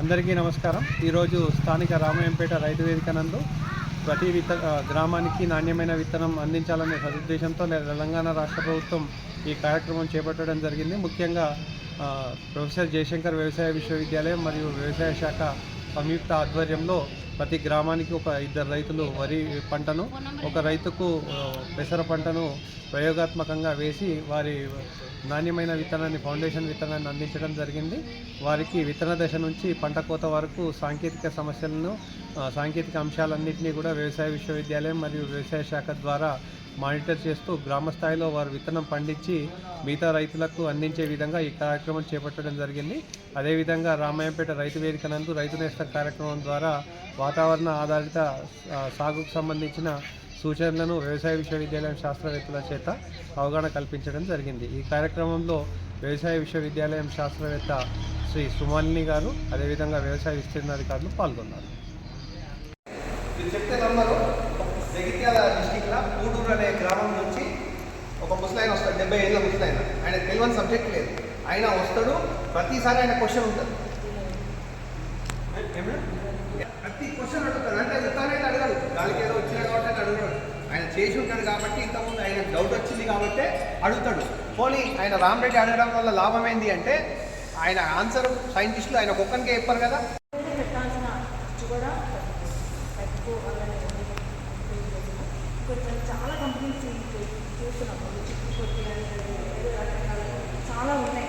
అందరికీ నమస్కారం. ఈరోజు స్థానిక రామాయంపేట రైతు వేదిక నందు ప్రతి విత్త గ్రామానికి నాణ్యమైన విత్తనం అందించాలనే సదుద్దేశంతో తెలంగాణ రాష్ట్ర ప్రభుత్వం ఈ కార్యక్రమం చేపట్టడం జరిగింది. ముఖ్యంగా ప్రొఫెసర్ జయశంకర్ వ్యవసాయ విశ్వవిద్యాలయం మరియు వ్యవసాయ శాఖ సంయుక్త ఆధ్వర్యంలో ప్రతి గ్రామానికి ఒక ఇద్దరు రైతులు వరి పంటను ఒక రైతుకు పెసర పంటను ప్రయోగాత్మకంగా వేసి వారి నాణ్యమైన విత్తనాన్ని ఫౌండేషన్ విత్తనాన్ని అందించడం జరిగింది. వారికి విత్తన దశ నుంచి పంట కోత వరకు సాంకేతిక సమస్యలను సాంకేతిక అంశాలన్నింటినీ కూడా వ్యవసాయ విశ్వవిద్యాలయం మరియు వ్యవసాయ శాఖ ద్వారా మానిటర్ చేస్తూ గ్రామ స్థాయిలో వారు విత్తనం పండించి మిగతా రైతులకు అందించే విధంగా ఈ కార్యక్రమం చేపట్టడం జరిగింది. అదేవిధంగా రామాయంపేట రైతు వేదిక నందు రైతు నేస్తం కార్యక్రమం ద్వారా వాతావరణ ఆధారిత సాగుకు సంబంధించిన సూచనలను వ్యవసాయ విశ్వవిద్యాలయం శాస్త్రవేత్తల చేత అవగాహన కల్పించడం జరిగింది. ఈ కార్యక్రమంలో వ్యవసాయ విశ్వవిద్యాలయం శాస్త్రవేత్త శ్రీ సుమాలిని గారు అదేవిధంగా వ్యవసాయ విస్తీర్ణాధికారులు పాల్గొన్నారు. చెప్తే నంబరు జగిత్యాల డిస్టిక్లో కూడూరు అనే గ్రామం నుంచి ఆయన వస్తాడు డెబ్బై ఏళ్ళ ముసలి ఆయన. ఆయన తెలియని సబ్జెక్ట్ లేదు. ఆయన వస్తాడు ప్రతిసారి ఆయన క్వశ్చన్ ఉంటుంది. ప్రతి క్వశ్చన్ అడుగుతాడు. అంటే విత్తనాన్ని అడగాడు. గాలికి ఏదో వచ్చినా కాబట్టి అని అడుగుతాడు. ఆయన చేసి ఉంటాడు కాబట్టి ఇంతకుముందు ఆయన డౌట్ వచ్చింది కాబట్టి అడుగుతాడు. పోనీ ఆయన రామరెడ్డి అడగడం వల్ల లాభం ఏంది అంటే ఆయన ఆన్సర్ సైంటిస్టులు ఆయన ఒక్కరికే చెప్పారు కదా. పెట్టాల్సిన కూడా కొంచెం చాలా కంపెనీస్ చూస్తున్నాం చిక్కు అని చాలా ఉన్నాయి